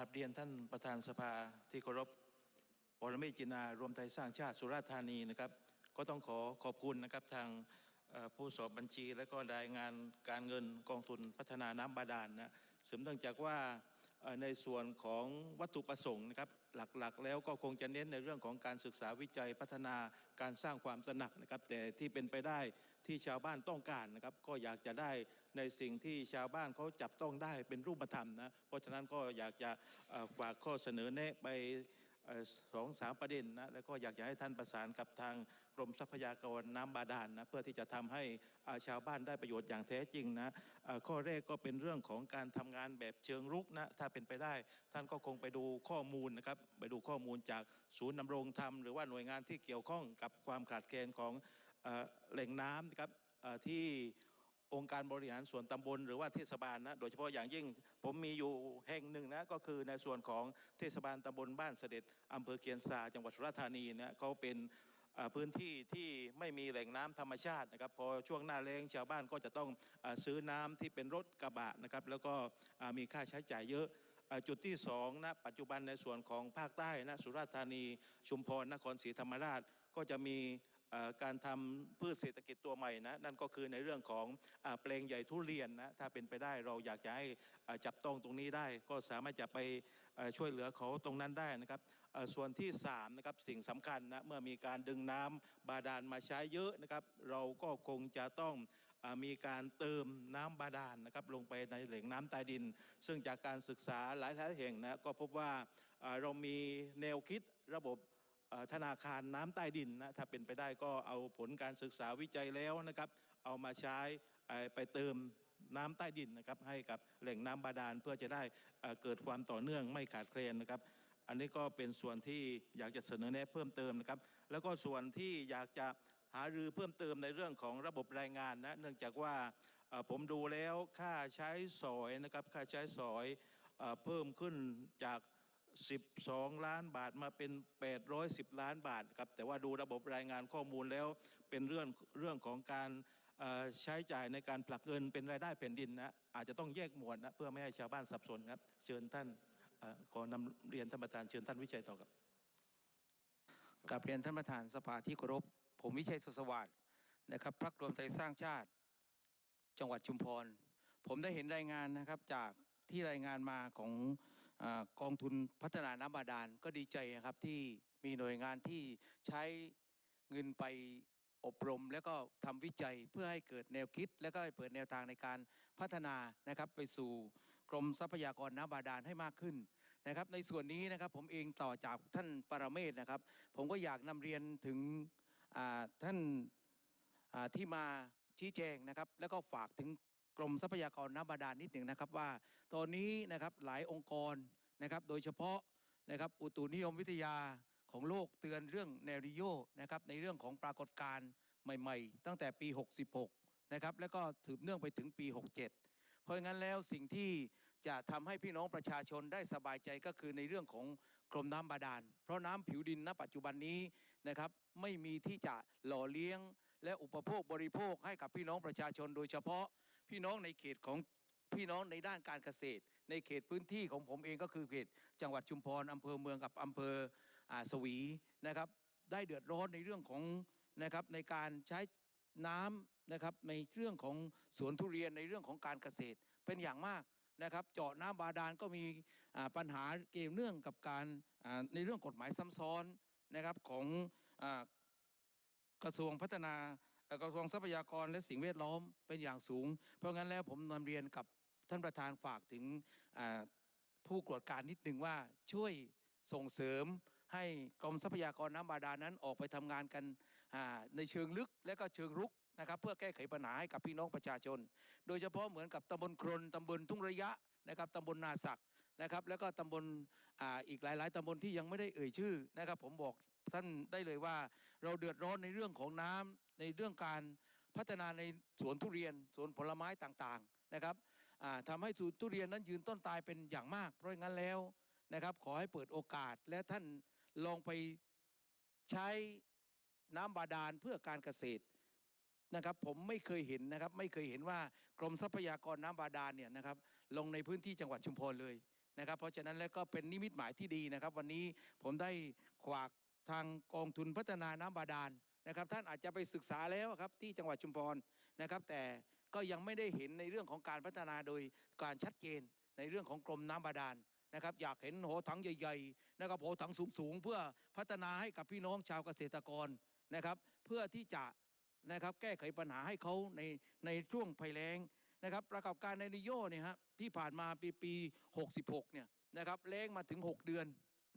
ราบเรียนท่านประธานสภาที่เคารพปรเมศจินารวมไทยสร้างชาติสุราษฎร์ธานีนะครับ ก็ต้องขอขอบคุณนะครับทางผู้สอบบัญชีและก็รายงานการเงินกองทุนพัฒนาน้ำบาดาลนะสืบเนื่องจากว่า ในส่วนของวัตถุประสงค์นะครับหลักๆ แล้วก็คงจะเน้นในเรื่องของการศึกษาวิจัยพัฒนาการสร้างความสนักนะครับ แต่ที่เป็นไปได้ที่ชาวบ้านต้องการนะครับ ก็อยากจะได้ในสิ่งที่ชาวบ้านเขาจับต้องได้เป็นรูปธรรมนะเพราะฉะนั้นก็อยากจะฝากข้อเสนอแนะไป สองสามประเด็นนะแล้วก็อยากจะให้ท่านประสานกับทางกรมทรัพยากรน้ำบาดาลนะเพื่อที่จะทำให้ชาวบ้านได้ประโยชน์อย่างแท้จริงนะข้อแรกก็เป็นเรื่องของการทำงานแบบเชิงรุกนะถ้าเป็นไปได้ ท่านก็คงไปดูข้อมูลนะครับไปดูข้อมูลจากศูนย์นำรงธรรม หรือว่าหน่วยงานที่เกี่ยวข้องกับความขาดแคลนของแหล่งน้ำนะครับที่ องค์การบริหารส่วนตำบลหรือว่าเทศบาลนะโดยเฉพาะอย่างยิ่งผมมีอยู่แห่งหนึ่งนะก็คือในส่วนของเทศบาลตำบลบ้านเสด็จอำเภอเคียนซาจังหวัดสุราษฎร์ธานีนี่ยเขาเป็นพื้นที่ที่ไม่มีแหล่งน้ำธรรมชาตินะครับพอช่วงหน้าแล้งชาวบ้านก็จะต้องอซื้อน้ำที่เป็นรถกระบะนะครับแล้วก็มีค่าใช้จ่ายเยอะจุดที่สองนะปัจจุบันในส่วนของภาคใต้นะสุราษฎร์ธานีชุมพรนครศรีธรรมราชก็จะมี การทำพืชเศรษฐกิจตัวใหม่นะนั่นก็คือในเรื่องของอาแปลงใหญ่ทุเรียนนะถ้าเป็นไปได้เราอยากจะให้จับต้องตรงนี้ได้ ก็สามารถจะไปช่วยเหลือเขาตรงนั้นได้นะครับส่วนที่สามนะครับสิ่งสำคัญนะเมื่อมีการดึงน้ำบาดาลมาใช้เยอะนะครับ เราก็คงจะต้องมีการเติมน้ำบาดาลนะครับลงไปในแหล่งน้ำใต้ดิน ซึ่งจากการศึกษาหลายๆแห่งนะก็พบว่าเรามีแนวคิดระบบ ธนาคารน้ำใต้ดินนะถ้าเป็นไปได้ก็เอาผลการศึกษาวิจัยแล้วนะครับ เอามาใช้ไปเติมน้ำใต้ดินนะครับ ให้กับแหล่งน้ำบาดาลเพื่อจะได้เกิดความต่อเนื่องไม่ขาดแคลนนะครับ อันนี้ก็เป็นส่วนที่อยากจะเสนอแนะเพิ่มเติมนะครับ แล้วก็ส่วนที่อยากจะหารือเพิ่มเติมในเรื่องของระบบรายงานนะเนื่องจากว่าผมดูแล้วค่าใช้สอยนะครับค่าใช้สอยเพิ่มขึ้นจาก 12 ล้านบาทมาเป็น 810 ล้านบาทครับแต่ว่าดูระบบรายงานข้อมูลแล้วเป็นเรื่องเรื่องของการใช้จ่ายในการผลักเงินเป็นรายได้แผ่นดินนะอาจจะต้องแยกหมวดนะเพื่อไม่ให้ชาวบ้านสับสนครับ เชิญท่านอขอนำเรียนท่านประธานเชิญท่านวิชัยต่อครับกราบเรียนท่านประธานสภาที่เคารพผมวิชัยสุสวัสดิ์นะครับพรรครวมไทยสร้างชาติ จังหวัดชุมพร ผมได้เห็นรายงานนะครับจากที่รายงานมาของ กองทุนพัฒนาน้ำบาดาลก็ดีใจนะครับที่มีหน่วยงานที่ใช้เงินไปอบรม แล้วก็ทำวิจัยเพื่อให้เกิดแนวคิด แล้วก็ให้เปิดแนวทางในการพัฒนานะครับ ไปสู่กรมทรัพยากรน้ำบาดาลให้มากขึ้นนะครับ ในส่วนนี้นะครับผมเองต่อจากท่านปรเมศนะครับ ผมก็อยากนำเรียนถึงท่านที่มาชี้แจงนะครับ แล้วก็ฝากถึง รมทรัพยากรน้ำบาดาลนิดหนึ่งนะครับว่า ตอนนี้นะครับหลายองค์กรนะครับโดยเฉพาะนะครับอุตุนิยมวิทยาของโลกเตือนเรื่องแนริโยนะครับในเรื่องของปรากฏการณ์ใหม่ ๆ ตั้งแต่ปี 66นะครับแล้วก็ถือเนื่องไปถึงปี 67 เพราะงั้นแล้วสิ่งที่จะทำให้พี่น้องประชาชนได้สบายใจก็คือในเรื่องของกรมน้ำบาดาล เพราะน้ำผิวดินณปัจจุบันนี้นะครับไม่มีที่จะหล่อเลี้ยง และอุปโภคบริโภคให้กับพี่น้องประชาชนโดยเฉพาะ พี่น้องในเขตของพี่น้องในด้านการเกษตร ในเขตพื้นที่ของผมเองก็คือเขตจังหวัดชุมพรอำเภอเมืองกับอำเภออาสวีนะครับ ได้เดือดร้อนในเรื่องของนะครับในการใช้น้ำนะครับในเรื่องของสวนทุเรียนในเรื่องของการเกษตรเป็นอย่างมากนะครับ เจาะน้ำบาดาลก็มีปัญหาเกี่ยวเนื่องกับการในเรื่องกฎหมายซ้ำซ้อนนะครับของอกระทรวงพัฒนา กระทรวงทรัพยากรและสิ่งแวดล้อมเป็นอย่างสูง เพราะงั้นแล้วผมนำเรียนกับท่านประธานฝากถึงผู้ตรวจการนิดหนึ่งว่าช่วยส่งเสริมให้กรมทรัพยากรน้ำบาดาลนั้นออกไปทำงานกันในเชิงลึกและก็เชิงรุกนะครับเพื่อแก้ไขปัญหาให้กับพี่น้องประชาชน โดยเฉพาะเหมือนกับตำบลครนตำบลทุ่งระยะนะครับตำบลนาศัก นะครับแล้วก็ตำบลอ่าอีกหลาย ๆตำบลที่ยังไม่ได้เอ่ยชื่อนะครับ ผมบอกท่านได้เลยว่า เราเดือดร้อนในเรื่องของน้ำในเรื่องการพัฒนาในสวนทุเรียนสวนผลไม้ต่างๆนะครับทำให้สวนทุเรียนนั้นยืนต้นตายเป็นอย่างมาก เพราะงั้นแล้วนะครับ ขอให้เปิดโอกาสและท่านลองไปใช้น้ำบาดาลเพื่อการเกษตรนะครับผมไม่เคยเห็นนะครับ ไม่เคยเห็นว่ากรมทรัพยากรน้ำบาดาลเนี่ยนะครับ ลงในพื้นที่จังหวัดชุมพรเลย นะครับ เพราะฉะนั้นแล้วก็เป็นนิมิตหมายที่ดีนะครับ วันนี้ผมได้ขวากทางกองทุนพัฒนาน้ำบาดาลนะครับ ท่านอาจจะไปศึกษาแล้วครับที่จังหวัดชุมพรนะครับ แต่ก็ยังไม่ได้เห็นในเรื่องของการพัฒนาโดยการชัดเจนในเรื่องของกรมน้ำบาดาลนะครับอยากเห็นโหถังใหญ่ๆนะครับโหถังสูงๆ เพื่อพัฒนาให้กับพี่น้องชาวเกษตรกรนะครับ เพื่อที่จะนะครับแก้ไขปัญหาให้เขาในในช่วงภัยแล้ง นะครับประกอบการในนิโยเนี่ยฮะที่ผ่านมาปีปี 66เนี่ยนะครับแล้งมาถึง 6 เดือน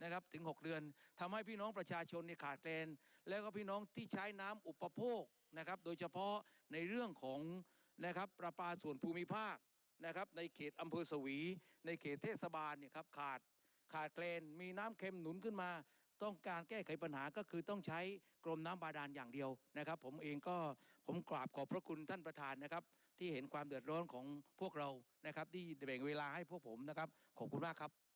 นะครับถึง 6 เดือนทำให้พี่น้องประชาชนเนี่ยขาดแคลน แล้วก็พี่น้องที่ใช้น้ำอุปโภคนะครับโดยเฉพาะในเรื่องของนะครับประปาส่วนภูมิภาคนะครับในเขตอำเภอสวี ในเขตเทศบาลเนี่ยครับขาดขาดแคลนมีน้ำเค็มหนุนขึ้นมา ต้องการแก้ไขปัญหาก็คือต้องใช้กรมน้ำบาดาลอย่างเดียวนะครับ ผมเองก็ผมกราบขอบพระคุณท่านประธานนะครับ ที่เห็นความเดือดร้อนของพวกเรานะครับที่แบ่งเวลาให้พวกผมนะครับขอบคุณมากครับ